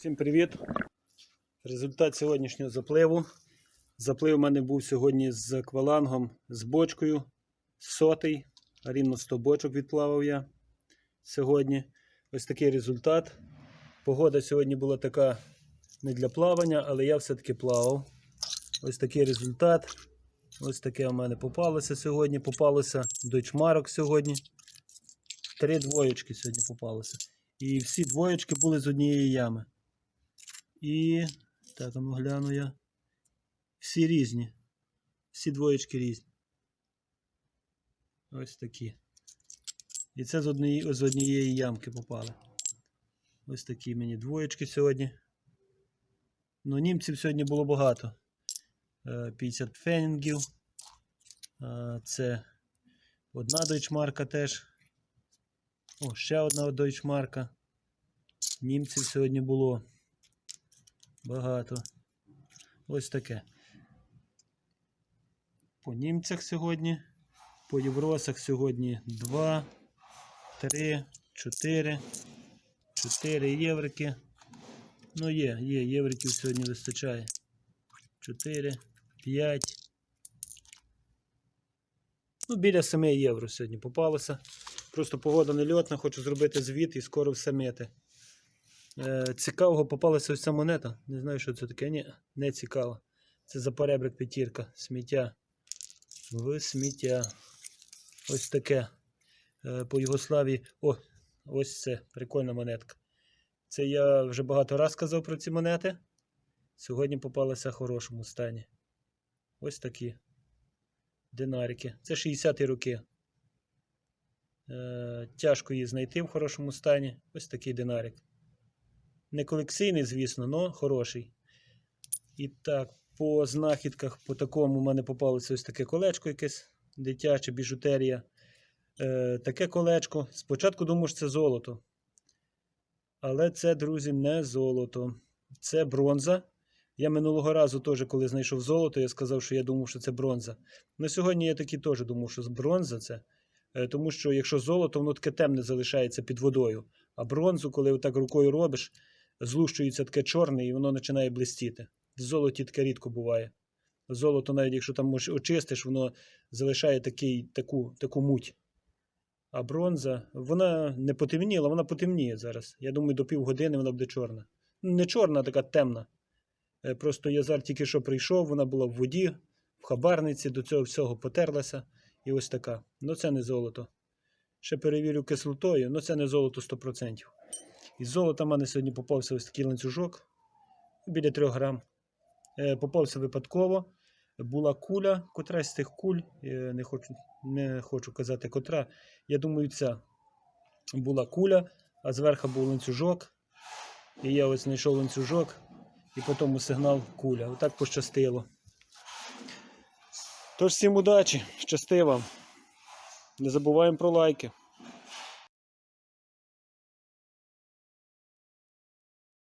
Всім привіт! Результат сьогоднішнього запливу. Заплив у мене був сьогодні з аквалангом, з бочкою, сотий, рівно 100 бочок відплавав я сьогодні. Ось такий результат. Погода сьогодні була така не для плавання, але я все-таки плавав. Ось такий результат. Ось таке у мене попалося сьогодні. Попалося дойчмарок сьогодні. Три двоєчки сьогодні попалося. І всі двоєчки були з однієї ями. І. Так, ну гляну я. Всі різні. Всі двоєчки різні. Ось такі. І це з однієї, з однієї ямки попали. Ось такі мені двоєчки сьогодні. Ну, німців сьогодні було багато. Е, 50 фенінгів. Е, Це одна дойчмарка теж. О, ще одна дойчмарка. Німців сьогодні було багато. Ось таке. По німцях сьогодні. По євросах сьогодні 2, 3, 4, 4 єврики. Ну є, є, євриків сьогодні вистачає. 4, 5. Ну, біля 7 євро сьогодні попалося. Просто погода нельотна, хочу зробити звіт і скоро все мити. Е, цікавого попалася ось ця монета. Не знаю, що це таке. Ні, не цікаво. Це за перебрик п'ятірка. Сміття. В сміття. Ось таке. Е, по Югославії. О, ось це. Прикольна монетка. Це я вже багато раз казав про ці монети. Сьогодні попалася в хорошому стані. Ось такі. Динарики. Це 60-ті роки. Е, тяжко її знайти в хорошому стані. Ось такий динарик. Не колекційний, звісно, але хороший. І так, по знахідках, по такому в мене попалося ось таке колечко якесь дитяче, біжутерія. Е, таке колечко. Спочатку думав, що це золото. Але це, друзі, не золото. Це бронза. Я минулого разу теж, коли знайшов золото, я сказав, що я думав, що це бронза. На сьогодні я таки теж думав, що бронза це. Е, Тому що якщо золото, воно таке темне залишається під водою. А бронзу, коли отак рукою робиш, злущується таке чорне і воно починає блистіти. В золоті таке рідко буває. Золото, навіть якщо там очистиш, воно залишає такий, таку, таку муть. А бронза, вона не потемніла, вона потемніє зараз. Я думаю, до півгодини вона буде чорна. Не чорна, а така темна. Е, Просто Язар тільки що прийшов, вона була в воді, в хабарниці, до цього всього потерлася. І ось така. Ну це не золото. Ще перевірю кислотою, ну це не золото 100%. Із золота в мене сьогодні попався ось такий ланцюжок біля 3 грам. Е, Попався випадково. Була куля, котра з тих куль, е, не хочу, не хочу казати котра. Я думаю, ця була куля, а зверху був ланцюжок. І я ось знайшов ланцюжок, і потім сигнал куля. Отак пощастило. Тож всім удачі, щасти вам. Не забуваємо про лайки.